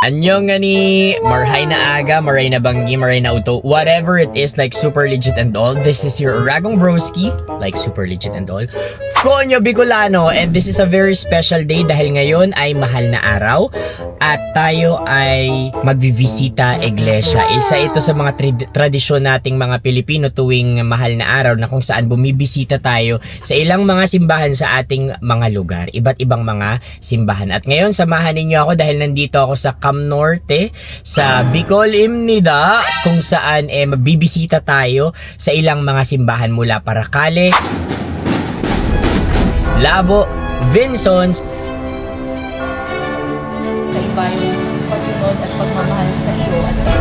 Anyong nga ni Marhay na aga, Maray na banggi, Maray na uto, whatever it is, like super legit and all. This is your Ragong Broski, like super legit and all. Konyo Bicolano, and this is a very special day dahil ngayon ay mahal na araw at tayo ay magbibisita iglesia. Isa ito sa mga tri- tradisyon nating mga Pilipino tuwing mahal na araw na kung saan bumibisita tayo sa ilang mga simbahan sa ating mga lugar. Iba't ibang mga simbahan. At ngayon, samahan ninyo ako dahil nandito ako sa Cam Norte, sa Bicol Imnida, kung saan eh, magbibisita tayo sa ilang mga simbahan mula Paracale, Labo, Vinsons, sa iba yung pasunod at pagmamahal sa iyo at sa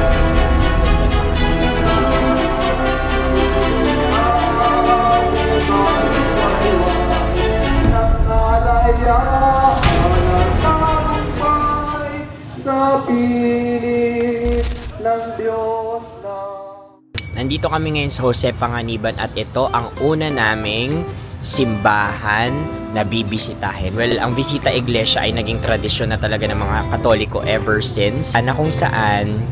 Nandito kami ngayon sa Jose Panganiban at ito ang una naming simbahan na bibisitahin. Well, ang bisita iglesia ay naging tradisyon na talaga ng mga Katoliko ever since. Na kung saan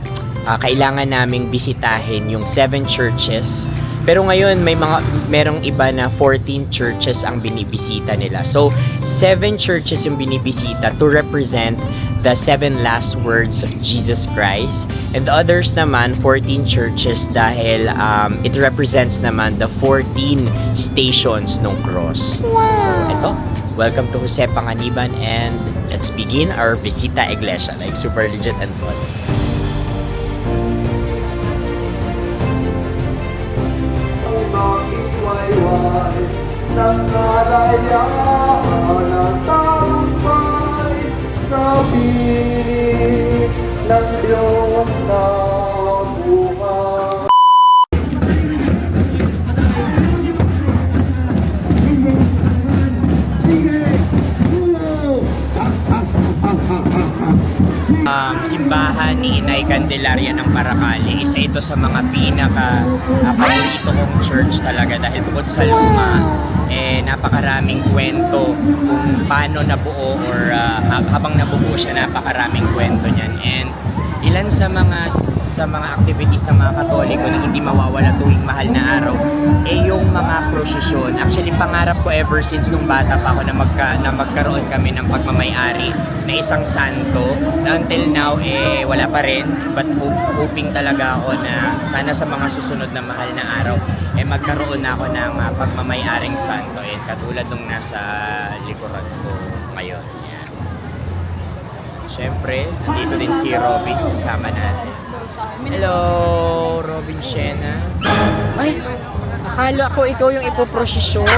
ah, kailangan naming bisitahin yung seven churches. Pero ngayon may mga merong iba na 14 churches ang binibisita nila. So, seven churches yung binibisita to represent the seven last words of Jesus Christ. And the others naman, 14 churches dahil um, it represents naman the 14 stations ng cross. Wow! So, ito, welcome to Jose Panganiban and let's begin our Visita Iglesia. Like super legit and fun. ang ng simbahan ni Inay Candelaria ng Paracale. Isa ito sa mga pinaka uh, paborito kong church talaga dahil bukod sa luma, eh, napakaraming kwento kung paano nabuo or uh, hab- habang nabubuo siya, napakaraming kwento niyan. And ilan sa mga sa mga activities ng mga Katoliko na hindi mawawala tuwing mahal na araw eh yung mga prosesyon. Actually, pangarap ko ever since nung bata pa ako na, magka, na magkaroon kami ng pagmamayari na isang santo na until now eh wala pa rin but hoping talaga ako na sana sa mga susunod na mahal na araw eh magkaroon na ako ng uh, pagmamayaring santo eh katulad nung nasa likuran ko ngayon. Siyempre, nandito din si Robin kasama natin. Hello, Robin Shena. Ay, akala ko ikaw yung ipoprosesyon.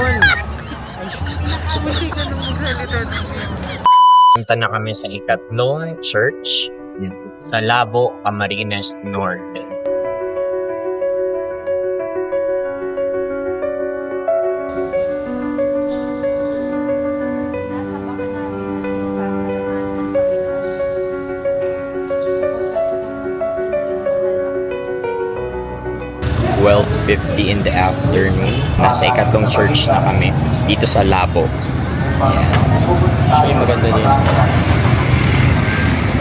Punta na kami sa ikatlong church sa Labo, Camarines Norte. 12.50 in the afternoon. Nasa ikatlong church na kami. Dito sa Labo. Ay, maganda din.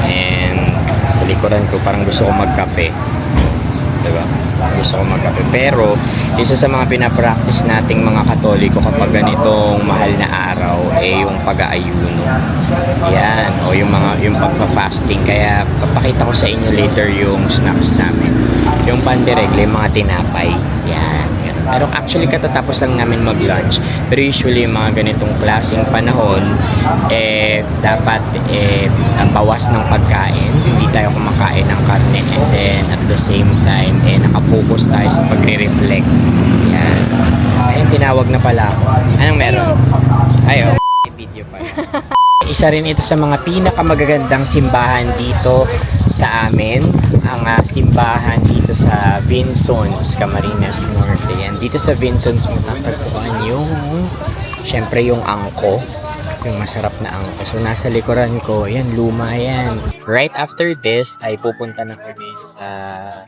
And sa likuran ko, parang gusto ko magkape. Diba? Gusto ko magkape. Pero, isa sa mga pinapractice nating mga katoliko kapag ganitong mahal na araw, eh yung pag-aayuno. Yan. O yung mga, yung pagpa-fasting. Kaya, papakita ko sa inyo later yung snacks namin. Pandiregle, mga tinapay. Yan. Pero actually katatapos lang namin mag-lunch. Pero usually yung mga ganitong klaseng panahon, eh, dapat eh, bawas ng pagkain. Hindi tayo kumakain ng karne. And then at the same time, eh, nakapokus tayo sa pagre-reflect. Yan. Ayun, tinawag na pala ako. Anong meron? Ayo. Video pa yan. Isa rin ito sa mga pinakamagagandang simbahan dito sa amin. Ang ah, simbahan dito sa Vinsons, Camarines Norte. Yan. Dito sa Vinsons, matatagpuan yung, syempre yung angko. Yung masarap na angko. So, nasa likuran ko, yan, luma yan. Right after this, ay pupunta na kami sa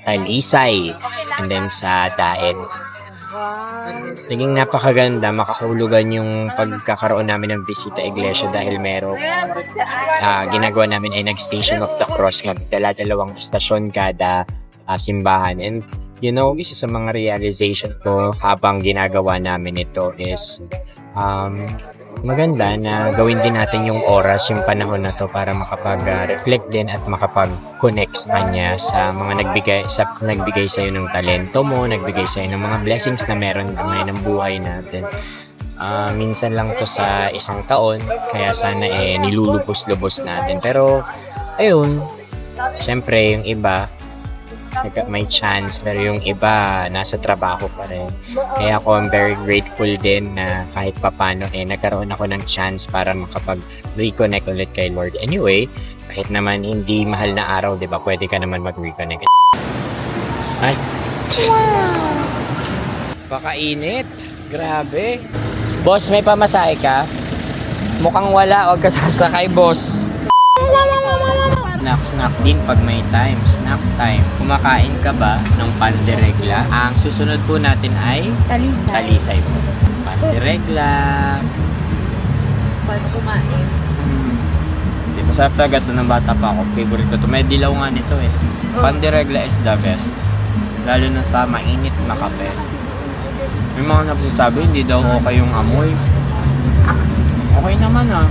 Talisay. And then sa Daen. Naging napakaganda, makahulugan yung pagkakaroon namin ng bisita iglesia dahil meron ah, ginagawa namin ay nag-station of the cross nga dala-dalawang istasyon kada ah, simbahan. And you know isa sa mga realization ko habang ginagawa namin ito is um, maganda na gawin din natin yung oras, yung panahon na to para makapag-reflect din at makapag-connect sa kanya sa mga nagbigay sa nagbigay sa ng talento mo, nagbigay sa ng mga blessings na meron ngayon ng buhay natin. Ah, minsan lang to sa isang taon, kaya sana eh nilulubos-lubos natin. Pero ayun, syempre yung iba may chance pero yung iba nasa trabaho pa rin. Kaya ako I'm very grateful din na kahit papano eh nagkaroon ako ng chance para makapag-reconnect ulit kay Lord. Anyway, kahit naman hindi mahal na araw, 'di ba? Pwede ka naman mag-reconnect. Ay. Pakainit. Grabe. Boss, may pamasahe ka? Mukhang wala, huwag ka sasakay, boss. Snack, snack din pag may time. Snack time. Kumakain ka ba ng panderegla? Ang susunod po natin ay Talisay. talisay po. Panderegla. Pag kumain. Hmm. Di ba sa tagat ng bata pa ako, favorite ko to. May dilaw nga nito eh. Oh. Panderegla is the best. Lalo na sa mainit na kape. May mga nagsasabi, hindi daw okay yung amoy. Okay naman ah.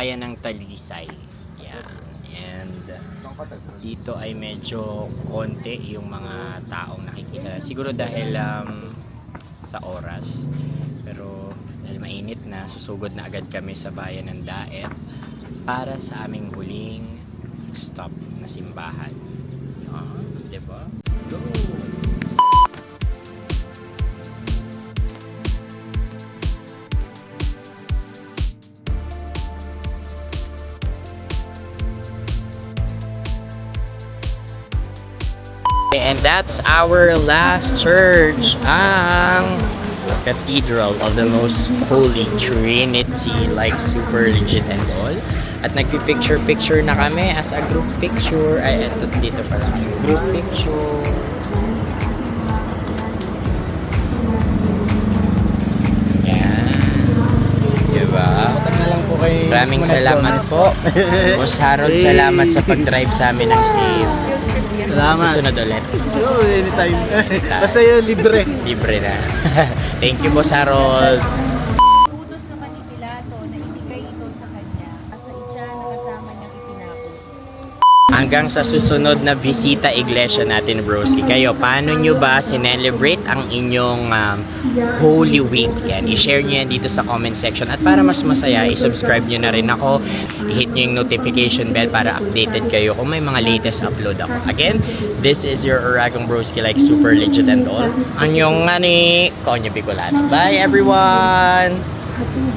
Bayan ng Talisay. Yan. And dito ay medyo konti yung mga taong nakikita. Siguro dahil um, sa oras. Pero dahil mainit na, susugod na agad kami sa bayan ng Daet para sa aming huling stop na simbahan. Yan, di And that's our last church, ang Cathedral of the Most Holy Trinity, like super legit and all. At nagpipicture-picture na kami as a group picture. Ay, eto, dito pala. Group picture. Yan. Diba? Maraming salamat po. Boss Harold, salamat sa pag-drive sa amin ng safe. Salamat. Susunod ulit. Oh, anytime. Basta yun, libre. Libre na. Thank you, Boss Harold. Hanggang sa susunod na bisita iglesia natin, broski. Kayo, paano nyo ba sinelebrate ang inyong um, Holy Week? Yan, i-share nyo yan dito sa comment section. At para mas masaya, i-subscribe nyo na rin ako. I-hit nyo yung notification bell para updated kayo kung may mga latest upload ako. Again, this is your Uragong Broski like super legit and all. Anyong nga ni Konya Bicolano. Bye everyone!